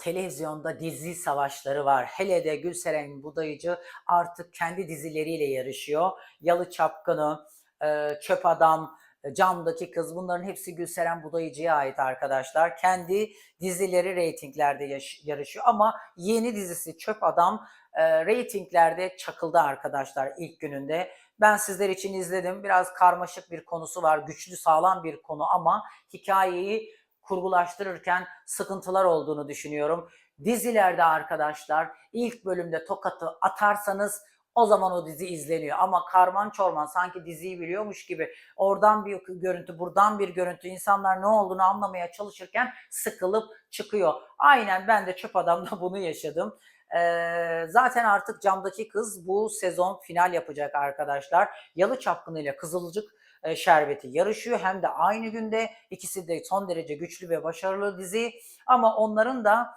televizyonda dizi savaşları var. Hele de Gülseren Budayıcı artık kendi dizileriyle yarışıyor. Yalı Çapkını, e, Çöp Adam, e, Camdaki Kız bunların hepsi Gülseren Budayıcı'ya ait arkadaşlar. Kendi dizileri reytinglerde yarışıyor ama yeni dizisi Çöp Adam e, reytinglerde çakıldı arkadaşlar ilk gününde. Ben sizler için izledim. Biraz karmaşık bir konusu var. Güçlü sağlam bir konu ama hikayeyi kurgulaştırırken sıkıntılar olduğunu düşünüyorum. Dizilerde arkadaşlar ilk bölümde tokatı atarsanız o zaman o dizi izleniyor. Ama karman çorman sanki diziyi biliyormuş gibi oradan bir görüntü buradan bir görüntü insanlar ne olduğunu anlamaya çalışırken sıkılıp çıkıyor. Aynen ben de Çöp Adam'da bunu yaşadım. Ee, zaten artık camdaki kız bu sezon final yapacak arkadaşlar. Yalı Çapkını ile Kızılcık e, Şerbeti yarışıyor. Hem de aynı günde ikisi de son derece güçlü ve başarılı dizi. Ama onların da